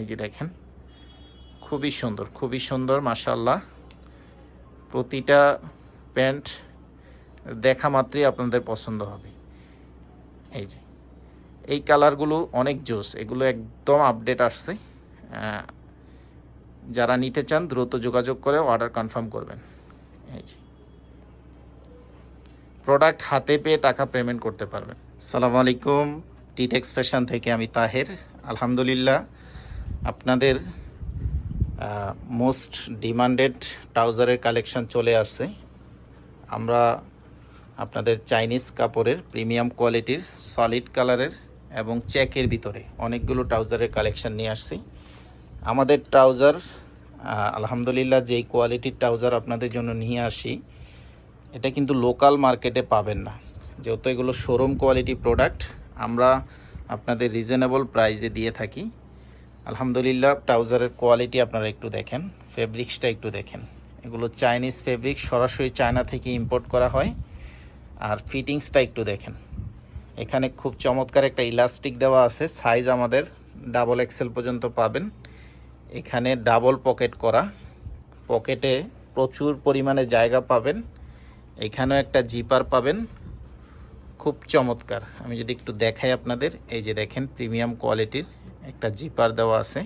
এই যে দেখেন, খুবই সুন্দর খুবই সুন্দর মাশাল্লাহ প্রতিটা প্যান্ট দেখা মাত্রই আপনাদের পছন্দ হবে। এই যে, এই কালারগুলো অনেক জোস, এগুলো একদম আপডেট আসছে। যারা নিতে চান দ্রুত যোগাযোগ করে অর্ডার কনফার্ম করবেন। এই যে, প্রোডাক্ট হাতে পেয়ে টাকা পেমেন্ট করতে পারবেন। সালামু আলাইকুম, টিটেক্স ফ্যাশন থেকে আমি তাহের, আলহামদুলিল্লাহ। আপনাদের মোস্ট ডিমান্ডেড ট্রাউজারের কালেকশন চলে আসছে। আমরা আপনাদের চাইনিজ কাপড়ের প্রিমিয়াম কোয়ালিটির সলিড কালারের এবং চেকের ভিতরে অনেকগুলো ট্রাউজারের কালেকশন নিয়ে আসছি। আমাদের ট্রাউজার আলহামদুলিল্লাহ যেই কোয়ালিটির ট্রাউজার আপনাদের জন্য নিয়ে আসি, এটা কিন্তু লোকাল মার্কেটে পাবেন না। যেহেতু এগুলো শোরুম কোয়ালিটি প্রোডাক্ট আমরা আপনাদের রিজনেবল প্রাইজে দিয়ে থাকি। আলহামদুলিল্লাহ, ট্রাউজারের কোয়ালিটি আপনারা একটু দেখেন, ফেব্রিক্সটা একটু দেখেন। এগুলো চাইনিজ ফেব্রিক, সরাসরি চায়না থেকে ইম্পোর্ট করা হয়। আর ফিটিংসটা একটু দেখেন। এখানে খুব চমৎকার একটা ইলাস্টিক দেওয়া আছে, সাইজ আমাদের ডাবল এক্সেল পর্যন্ত পাবেন। এখানে ডাবল পকেট করা, পকেটে প্রচুর পরিমাণে জায়গা পাবেন। এখানেও একটা জিপার পাবেন। খুব চমৎকার। আমি যদি একটু দেখাই আপনাদের, এই যে দেখেন প্রিমিয়াম কোয়ালিটির একটা জিপার দেওয়া আছে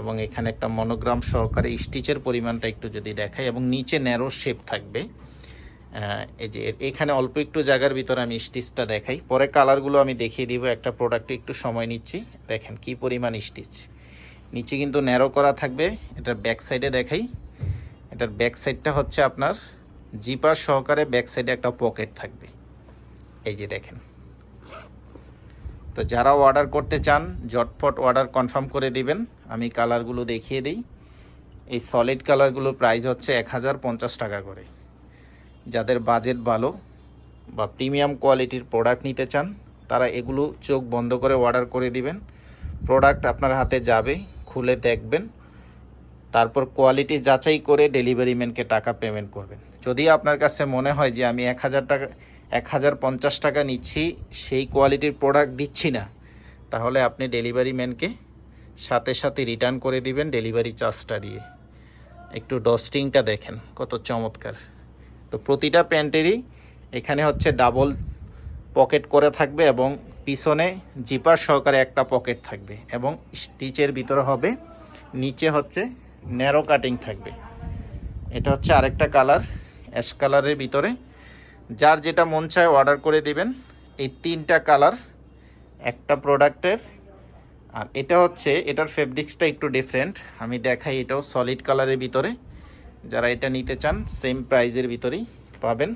এবং এখানে একটা মনোগ্রাম সহকারে স্টিচের পরিমাণটা একটু যদি দেখাই এবং নিচে ন্যারো শেপ থাকবে। এই যে এখানে অল্প একটু জায়গার ভিতরে আমি স্টিচটা দেখাই। পরে কালারগুলো আমি দেখিয়ে দিব, একটা প্রোডাক্টে একটু সময় নিচ্ছি। দেখেন কি পরিমাণ স্টিচ। নিচে কিন্তু ন্যারো করা থাকবে এটার ব্যাক সাইডে দেখাই। এটার ব্যাক সাইডটা হচ্ছে আপনার জিপার সহকারে ব্যাক সাইডে একটা পকেট থাকবে। এই যে দেখেন। তো যারা অর্ডার করতে চান, ঝটপট অর্ডার কনফার্ম করে দিবেন। আমি কালারগুলো দেখিয়ে দিই। এই সলিড কালারগুলোর প্রাইস হচ্ছে এক হাজার পঞ্চাশ টাকা করে। যাদের বাজেট ভালো বা প্রিমিয়াম কোয়ালিটির প্রোডাক্ট নিতে চান, তারা এগুলো চোখ বন্ধ করে অর্ডার করে দিবেন। প্রোডাক্ট আপনার হাতে যাবে, খুলে দেখবেন। তারপর কোয়ালিটি যাচাই করে ডেলিভারি ম্যানকে টাকা পেমেন্ট করবেন। যদি আপনার কাছে মনে হয় যে আমি এক হাজার টাকা এক হাজার পঞ্চাশ টাকা নিচ্ছি, সেই কোয়ালিটির প্রোডাক্ট দিচ্ছি না। তাহলে আপনি ডেলিভারি ম্যানকে সাথে সাথে রিটার্ন করে দিবেন ডেলিভারি চার্জটা দিয়ে। একটু ডস্টিংটা দেখেন, কত চমৎকার। তো প্রতিটা প্যান্টেরই এখানে হচ্ছে ডাবল পকেট করে থাকবে এবং পিছনে জিপার সহকারে একটা পকেট থাকবে এবং স্টিচের ভিতরে হবে, নিচে হচ্ছে ন্যারো কাটিং থাকবে। এটা হচ্ছে আরেকটা কালার অ্যাশ কালারের ভিতরে। যার যেটা মন চায় অর্ডার করে দিবেন। এই তিনটা কালার একটা প্রোডাক্টের আর এটা হচ্ছে, এটার ফেব্রিক্সটা একটু ডিফারেন্ট আমি দেখাই, এটাও সলিড কালারের ভিতরে। যারা এটা নিতে চান সেম প্রাইজের ভিতরেই পাবেন।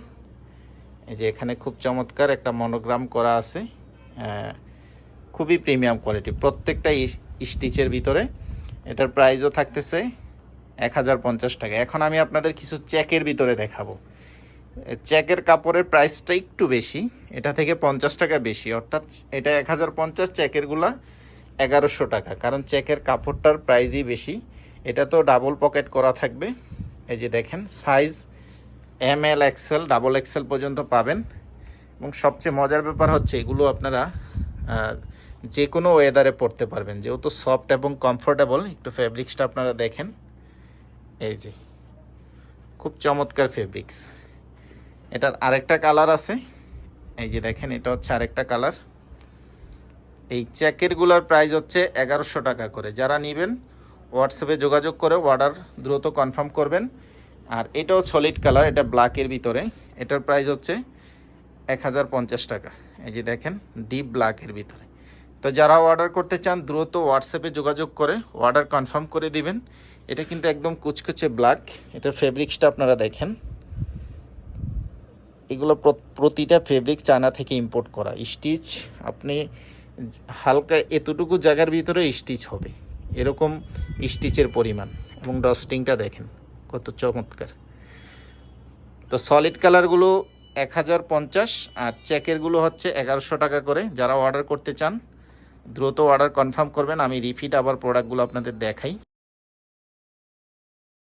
এই যে এখানে খুব চমৎকার একটা মনোগ্রাম করা আছে। খুবই প্রিমিয়াম কোয়ালিটি প্রত্যেকটা স্টিচের ভিতরে। এটার প্রাইসও থাকতেছে এক হাজার পঞ্চাশ টাকা। এখন আমি আপনাদের কিছু চেকের ভিতরে দেখাবো। চেকের কাপড়ের প্রাইসটা একটু বেশি, এটা থেকে পঞ্চাশ টাকা বেশি, অর্থাৎ এটা এক হাজার পঞ্চাশ চেকেরগুলা এগারোশো টাকা, কারণ চেকের কাপড়টার প্রাইসই বেশি। এটা তো ডাবল পকেট করা থাকবে। এই যে দেখেন size M L XL double XL পর্যন্ত পাবেন। এবং সবচেয়ে মজার ব্যাপার হচ্ছে, এগুলো আপনারা যে কোনো ওয়েদারে পরতে পারবেন। যেহেতু সফট এবং কমফোর্টেবল একটু ফেব্রিক্সটা আপনারা দেখেন। এই যে, খুব চমৎকার ফেব্রিক্স এটার আরেকটা কালার আছে। এই যে দেখেন, এটা হচ্ছে আরেকটা কালার। এই চেকেরগুলোর প্রাইস হচ্ছে এগারোশো টাকা করে। যারা নেবেন হোয়াটসঅ্যাপে যোগাযোগ করে অর্ডার দ্রুত কনফার্ম করবেন। আর এটাও সলিড কালার এটা ব্ল্যাকের ভিতরে। এটার প্রাইস হচ্ছে এক হাজার পঞ্চাশ টাকা। এই যে দেখেন ডিপ ব্ল্যাকের ভিতরে। তো যারা অর্ডার করতে চান, দ্রুত হোয়াটসঅ্যাপে যোগাযোগ করে অর্ডার কনফার্ম করে দিবেন। এটা কিন্তু একদম কুচকুচে ব্ল্যাক এটার ফেব্রিক্সটা আপনারা দেখেন। এগুলো প্রতিটা ফেব্রিক চায়না থেকে ইম্পোর্ট করা। স্টিচ আপনি হালকা এতটুকু জায়গার ভিতরে স্টিচ হবে। এরকম স্টিচের পরিমাণ এবং ডস্টিংটা দেখেন, কত চমৎকার। তো সলিড কালারগুলো এক হাজার পঞ্চাশ, আর চেকেরগুলো হচ্ছে এগারোশো টাকা করে। যারা অর্ডার করতে চান, দ্রুত অর্ডার কনফার্ম করবেন। আমি রিফিট আবার প্রোডাক্টগুলো আপনাদের দেখাই।